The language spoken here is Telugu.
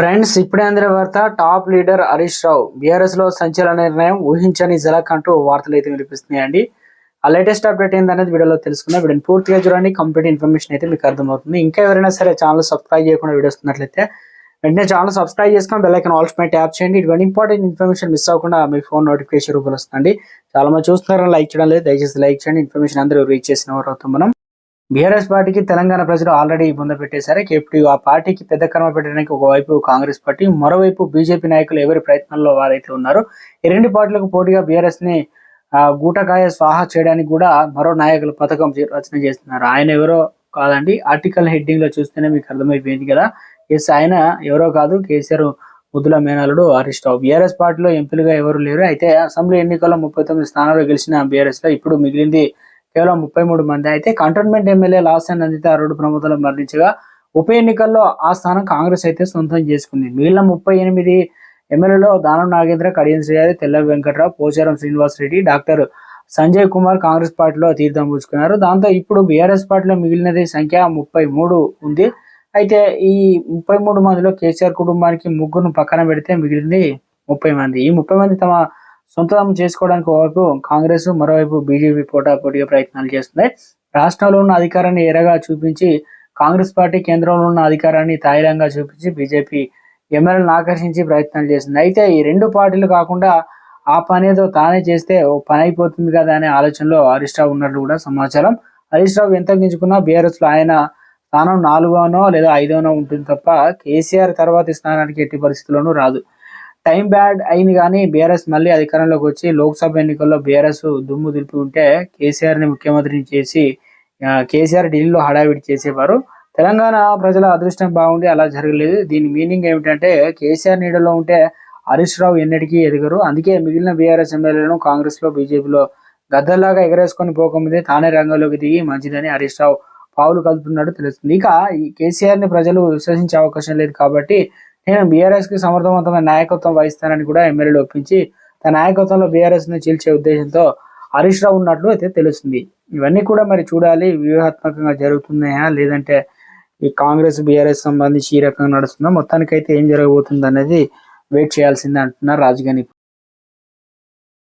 ఫ్రెండ్స్ ఇప్పుడే అందరి వార్త టాప్ లీడర్ హరీష్ రావు. బీఆర్ఎస్లో సంచలన నిర్ణయం ఊహించని జలక్ అంటూ వార్తలు అయితే వినిపిస్తున్నాయండి. ఆ లేటెస్ట్ అప్డేట్ ఏంటనేది వీడియోలో తెలుసుకుందాం. వీడియోని పూర్తిగా చూడండి. కంప్లీట్ ఇన్ఫర్మేషన్ అయితే మీకు అర్థమవుతుంది. ఇంకా ఎవరైనా సరే ఛానల్ సబ్స్క్రైబ్ చేయకుండా వీడియోస్ ఉన్నట్లయితే వెంటనే ఛానల్ సబ్స్క్రైబ్ చేసుకొని బెల్లైకన్ ఆల్స్ పై ట్యాప్ చేయండి. ఇటువంటి ఇంపార్టెంట్ ఇన్ఫర్మేషన్ మిస్ అవ్వకుండా మీ ఫోన్ నోటిఫికేషన్ రూపంలో వస్తుంది చాలా మంది చూస్తున్నారు లైక్ చేయడం లేదు. దయచేసి లైక్ చేయండి. ఇన్ఫర్మేషన్ అందరూ రీచ్ చేసిన వారు అవుతాం మనం. బీఆర్ఎస్ పార్టీకి తెలంగాణ ప్రజలు ఆల్రెడీ ఇబ్బంది పెట్టేశారు. కేపీ ఆ పార్టీకి పెద్ద కర్మ పెట్టడానికి ఒకవైపు కాంగ్రెస్ పార్టీ మరోవైపు బీజేపీ నాయకులు ఎవరి ప్రయత్నంలో వారైతే ఉన్నారు ఈ రెండు పార్టీలకు పోటీగా బీఆర్ఎస్ని ఆ, గూటకాయ స్వాహా చేయడానికి కూడా మరో నాయకులు పథకం రచన చేస్తున్నారు. ఆయన ఎవరో కాదండి ఆర్టికల్ హెడ్డింగ్లో చూస్తేనే మీకు అర్థమైపోయింది కదా. ఎస్ ఆయన ఎవరో కాదు కేసీఆర్ ముద్దుల మేనలుడు హరీష్ రావు. బీఆర్ఎస్ పార్టీలో ఎంపీలుగా ఎవరు లేరు. అయితే అసెంబ్లీ ఎన్నికల్లో ముప్పై తొమ్మిది స్థానాలు గెలిచిన బీఆర్ఎస్లో ఇప్పుడు మిగిలింది కేవలం ముప్పై మూడు మంది. అయితే కంటోన్మెంట్ ఎమ్మెల్యే లాసన్ నందిత అరుడు ప్రమాదంలో మరణించగా ఉప ఎన్నికల్లో ఆ స్థానం కాంగ్రెస్ అయితే సొంతం చేసుకుంది. మిగిలిన ముప్పై ఎనిమిది ఎమ్మెల్యేలో దానం నాగేంద్ర కడియం శ్రీహరి తెల్ల వెంకట్రావు పోచారం శ్రీనివాస్ రెడ్డి డాక్టర్ సంజయ్ కుమార్ కాంగ్రెస్ పార్టీలో తీర్థం పుచ్చుకున్నారు. దాంతో ఇప్పుడు బీఆర్ఎస్ పార్టీలో మిగిలినది సంఖ్య ముప్పై మూడు ఉంది. అయితే ఈ ముప్పై మూడు మందిలో కేసీఆర్ కుటుంబానికి ముగ్గురు పక్కన పెడితే మిగిలింది ముప్పై మంది. ఈ ముప్పై మంది తమ సొంతం చేసుకోవడానికి ఒకవైపు కాంగ్రెస్ మరోవైపు బీజేపీ పోటాపోటీగా ప్రయత్నాలు చేస్తున్నాయి. రాష్ట్రంలో ఉన్న అధికారాన్ని ఎరగా చూపించి కాంగ్రెస్ పార్టీ కేంద్రంలో ఉన్న అధికారాన్ని తాయిలంగా చూపించి బీజేపీ ఎమ్మెల్యేలను ఆకర్షించి ప్రయత్నాలు చేస్తుంది అయితే ఈ రెండు పార్టీలు కాకుండా ఆ పని ఏదో తానే చేస్తే ఓ పని అయిపోతుంది కదా అనే ఆలోచనలో హరీష్ రావు ఉన్నట్లు కూడా సమాచారం. హరీష్ రావు ఎంత గించుకున్నా బీఆర్ఎస్లో ఆయన స్థానం నాలుగోనో లేదా ఐదోనో ఉంటుంది తప్ప కేసీఆర్ తర్వాత స్థానానికి ఎట్టి పరిస్థితుల్లోనూ రాదు. టైం బ్యాడ్ అయింది కానీ బీఆర్ఎస్ మళ్ళీ అధికారంలోకి వచ్చి లోక్సభ ఎన్నికల్లో బీఆర్ఎస్ దుమ్ము దులిపి ఉంటే కేసీఆర్ని ముఖ్యమంత్రిని చేసి కేసీఆర్ ఢిల్లీలో హడావిడి చేసేవారు. తెలంగాణ ప్రజల అదృష్టం బాగుంది అలా జరగలేదు. దీని మీనింగ్ ఏమిటంటే కేసీఆర్ నీడలో ఉంటే హరీష్ రావు ఎన్నటికీ ఎదగరు. అందుకే మిగిలిన బీఆర్ఎస్ ఎమ్మెల్యేలను కాంగ్రెస్లో బీజేపీలో గద్దల్లాగా ఎగరేసుకొని పోకముందే తానే రంగంలోకి దిగి మంచిదని హరీష్ రావు పావులు కలుపుతున్నట్టు తెలుస్తుంది. ఇక ఈ కేసీఆర్ని ప్రజలు విశ్వసించే అవకాశం లేదు కాబట్టి నేను బీఆర్ఎస్కి సమర్థవంతమైన నాయకత్వం వహిస్తానని కూడా ఎమ్మెల్యేలు ఒప్పించి తన నాయకత్వంలో బీఆర్ఎస్ని చీల్చే ఉద్దేశంతో హరీష్ రావు ఉన్నట్లు అయితే తెలుస్తుంది. ఇవన్నీ కూడా మరి చూడాలి వ్యూహాత్మకంగా జరుగుతున్నాయా లేదంటే ఈ కాంగ్రెస్ బీఆర్ఎస్ సంబంధించి ఈ రకంగా నడుస్తుందా మొత్తానికైతే ఏం జరగబోతుంది అనేది వెయిట్ చేయాల్సిందే అంటున్నారు రాజధాని